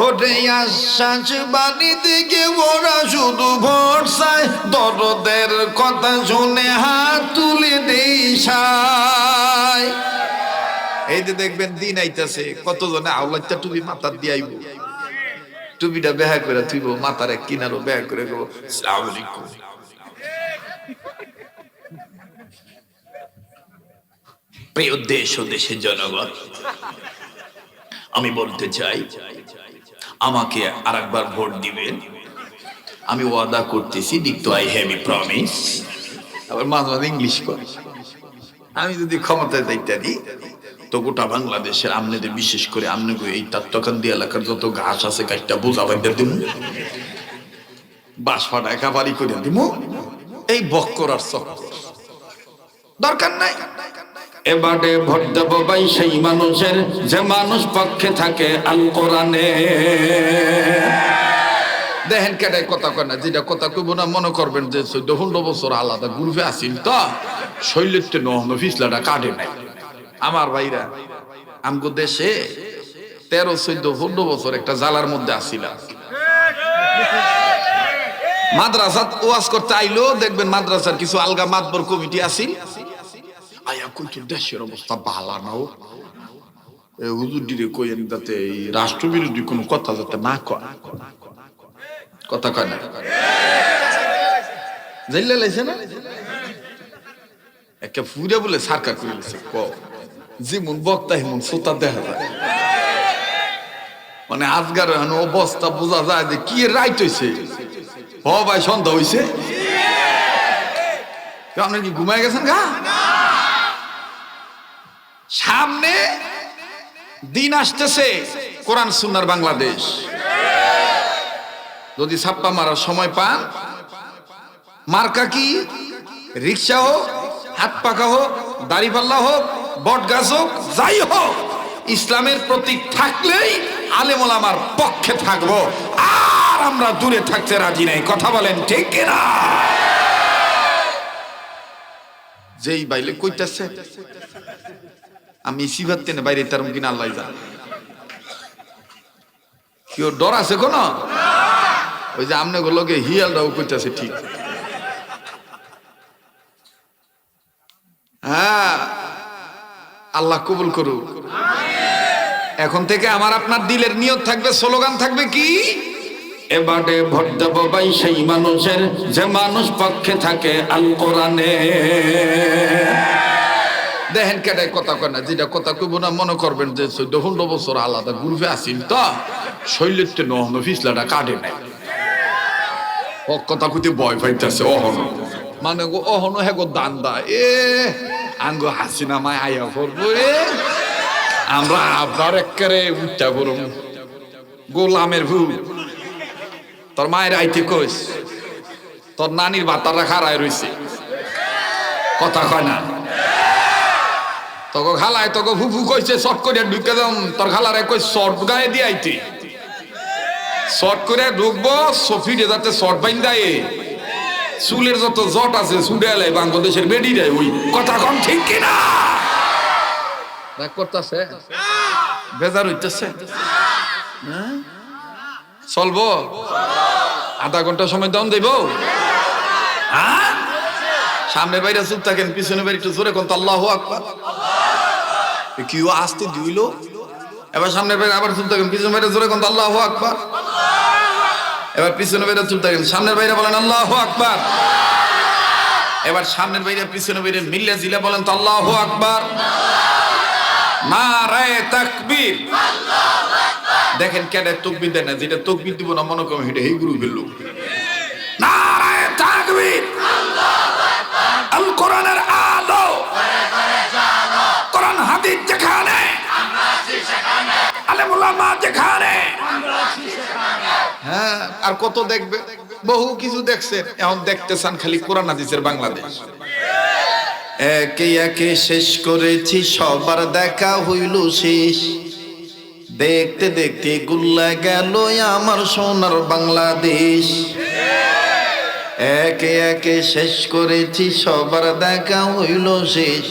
ওরে আশ্বাস ভরসায়। দরদের কথা শুনে হাত তুলে দেশায়। এই যে দেখবেন, দিন আইতাছে, কতজনে আওলাচ্চা টুপি মাথার দিয়ে আইব। টুপিটা বেহা করে তুইব মাথার এক কিনারও বেহা করে গো প্রিয় দেশ ও দেশের জনগণ, আমি বলতে চাই আমাকে আর একবার ভোট দিবেন আমি ওয়াদা করতেছি দিক্ত আই হ্যাভ ই প্রমিস আবার মাঝে মাঝে ইংলিশ করে আমি যদি ক্ষমতায় দায়িত্ব দিই তো গোটা বাংলাদেশের আমনেদের বিশেষ করে আমনে এই তাত্তকান্দি এলাকার যত ঘাস আছে কাজটা বোঝা বাইতে দিব বাস ফাটা একাবারি করে দিব এই বক্কর আর চক্কর। দরকার নাই। এবারে ভোট দেব ভাই সেই মানুষের, যে মানুষ পক্ষে থাকে আল কোরআনে দেখেন কেটে কথা কয় না যেটা কথা কইব না, মনে করবেন যে চোদ্দ পনেরো বছর আলাদা গ্রুপে আসিল তো শৈলের নহনো ফিসলাটা কাটে নাই। আমার ভাইরা, আমগো দেশে তেরো চোদ্দ পনেরো বছর একটা জালার মধ্যে আসিলাম। মাদ্রাসা ওয়াজ করতে আইলো, দেখবেন মাদ্রাসার কিছু আলগা মাতবর কমিটি আসিল কইতো দেশের অবস্থা। ভালো না হুজুর কইেন যাতে এই রাষ্ট্রবিরোধী কোনো কথা যাতে না কয়। কথা কয় না। লাইছে না? একে ফুরে বলে সারকা করে লিছে ক। যেমন বক্তা হেমন শ্রোতা দেখা যায়। মানে আজগার অবস্থা বোঝা যায় যে কি রাইট হইছে। হ ভাই, সন্ধ্যা হইছে। আপনি কি ঘুমায় গেছেন গা? সামনে দিন আসতেছে কোরআন, সুন্নার বাংলাদেশ। যদি ছাপ্পা মারার সময় পান, মার্কা কি? রিক্সা হোক, হাত পাকা হোক দাড়িপাল্লা হোক বট গাছ হোক, যাই হোক, ইসলামের প্রতীক থাকলেই আলেমুল আমার পক্ষে থাকব। আর আমরা দূরে থাকতে রাজি নাই, কথা বলেন ঠিক কিনা? যেই বাইলে কইতাছে আমি সিভার তেনে বাইরে তার কিনা আল্লাহ জান কেউ ডর আছে কোন? ওই যে আমনে গুলোকে হিয়ালটাও কইতাছে ঠিক। হ্যাঁ আল্লাহ কবুল করুক। এখন থেকে আমার আপনার দিলের নিয়ত থাকবে, স্লোগান থাকবে কি? এবারে ভোট দেব ভাই সেই মানুষের, যে মানুষ পক্ষে থাকে আল কোরআনে। দেখেন কেটাই কথা কয় না, যেটা কথা কইব না, মনে করবেন যে চোদ্দ পনেরো বছর আলাদা গ্রুপে আসিল তো, শৈলের নহনো ফিসলাটা কাটে নাই। ও কথা কইতে ভয় পাইতেছে, অহন। মানে গো, অহন হে গো দান্দা, এ, আঙ্গো হাসিনা মায় আয়া করব এ, আমরা আবার একেবারে উঠটা করুম গোলামের ভুল। তোর মায়ের আইতে কইস, তোর নানির বাতারা খারায় রইছে। কথা কয় না। তোকে খালায় তোকে ফুফু কইছে শর্ট করে ঢুকে দাম তোর খালারে কই শর্ট গায়ে দিয়ে আইতে। শর্ট করে ঢুকবো, সফিরে যাতে শর্ট বাইন দেয় চুলের যত জট আছে চুলে এলাই বাংলাদেশের বেডি দেয় ওই কথা কম ঠিক কিনা? রাগ করতেছে? বেজার হইতেছে? হ্যাঁ? চলবো? আধা ঘণ্টা সময় দাম দেব? হ্যাঁ? সামনে বাইরে চুপ থাকেন, পিছনে বাইরে একটু জোরে কোন আল্লাহ আকবার। আসতে এবার সামনে আবার চুপ থাকেন। পিছনে জোরে আল্লাহ আকবার। এবার পিছনে চুপ থাকেন। সামনের বাইরে বলেন, আল্লাহ আকবার। এবার সামনের বাইরে, পিছনে বাইরে মিল্লে বলেন, আল্লাহ আকবার। নারায়ে তাকবীর। দেখেন কেডে তকবির দেয় না, যেটা তকবির দিব না, মনে করেন হেঁটে এই গুরু ফেলল নারায়ে তাকবীর। আল কোরআনের হাদিস যেখানে আলেম উলামা যেখানে। হ্যাঁ আর কত দেখবে? বহু কিছু দেখছেন এখন দেখতেছেন খালি কোরআন হাদিসের বাংলাদেশ। একে একে শেষ করেছি, সবার দেখা হইল শেষ। দেখতে দেখতে গুল্লা গেল আমার সোনার বাংলাদেশ। একে একে শেষ করেছি, সবার দেখা হইল শেষ।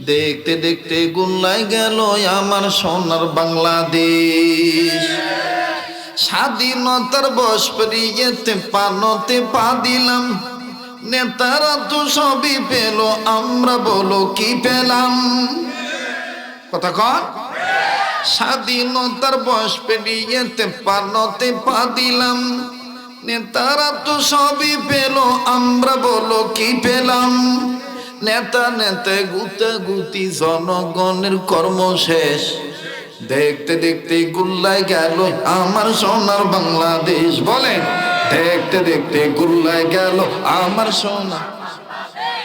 দেখতে দেখতে গুল্লাই গেল আমার সোনার বাংলাদেশ। স্বাধীনতার বস পেরিয়েতে পানতে পা দিলাম। নেতারা তো সবই পেল, আমরা বলো কি পেলাম? কথা কন। স্বাধীনতার বয়স পেরিয়েতে পানতে পা দিলাম। নেতারা তো সবই পেল, আমরা বলো কি পেলাম? নেতা নেতা গুতা গুতি জনগণের কর্ম শেষ দেখতে দেখতে গুল্লায় গেল আমার সোনার বাংলাদেশ, বলেন। দেখতে দেখতে গুল্লায় গেল আমার সোনা।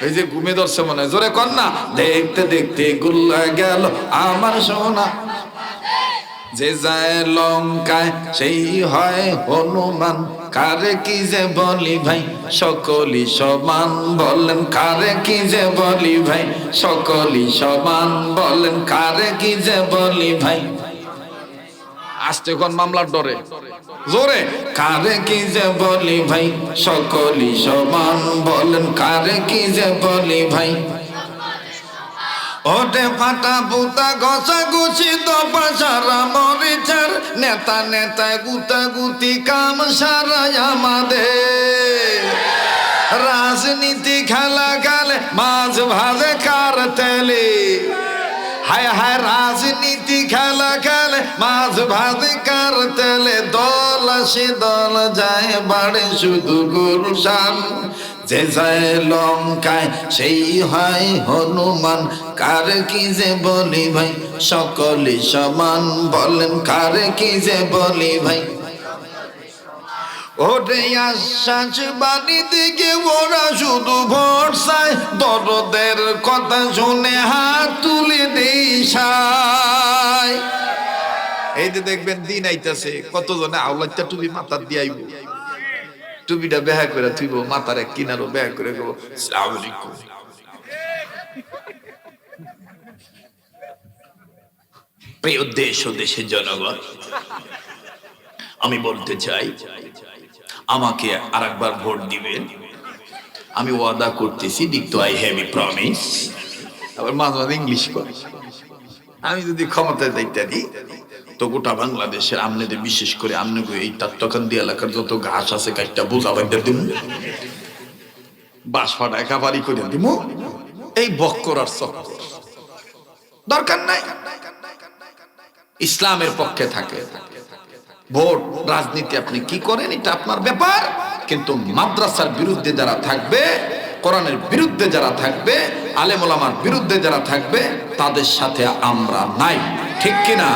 এই যে ঘুমে ধরছে মনে জোরে না। দেখতে দেখতে গুল্লা গেল আমার সোনা। যে যায় লঙ্কায় সেই হয় হনুমান। কারে কি যে বলি ভাই সকলি সমান বলেন। কারে কি যে বলি ভাই সকলি সমান বলেন। কারে কি যে বলি ভাই। আসতে কোন মামলার ডরে? জোরে। কারে কি যে বলি ভাই সকলি সমান বলেন। কারে কি যে বলি ভাই ওটে ফাটা পুতা গসা গুছি তো পাশারা মরিচার নেতা নেতা, গুতা গুতি কাম সারাই আমাদের। রাজনীতি খেলা খেলে মাঝ ভাজে কার তেলে? হায় হায়, রাজনীতি খেলা খেলে মাঝ ভাজে কার তেলে? দল আসে, দল যায়, বাড়ে শুধু গুরুসান যে যায় লঙ্কায়, সেই হয় হনুমান। কার কি যে বলি ভাই, সকলে সমান বলেন, কার কি যে বলি ভাই? ওরে আশ্বাস বাণী দিকে ওরা শুধু ভরসায় দরদের কথা শুনে হাত তুলে দিশায়। এই যে দেখবেন দিন আইতাছে, কতজনে আওলাইটা টুপি মাথার দিয়ে আইব। টুপিটা বেহা করে মাথার এক কিনারও বেহা করে গো সালাম আলাইকুম। প্রিয় দেশ ও দেশের জনগণ, আমি বলতে চাই, আমাকে আরেকবার ভোট দিবেন। আমি ওয়াদা করতেছি দিক্ত আই হ্যাভ এ প্রমিস। আবার মাঝে মাঝে ইংলিশ করে আমি যদি ক্ষমতায় দায়িত্ব দিই তো গোটা বাংলাদেশের আমনেদের বিশেষ করে আমনে এই তাত্তকান্দি এলাকার যত ঘাস আছে কাজটা বোঝা বাইতে দিব বাস ফাটা একাবারি করে দিব এই বক্কর আর চক্কর। দরকার নাই। ইসলামের পক্ষে থাকে। ভোট, রাজনীতি আপনি কি করেন, এটা আপনার ব্যাপার। কিন্তু মাদ্রাসার বিরুদ্ধে যারা থাকবে, কোরআনের বিরুদ্ধে যারা থাকবে আলেমুলামার বিরুদ্ধে যারা থাকবে, তাদের সাথে আমরা নাই। ঠিক কিনা?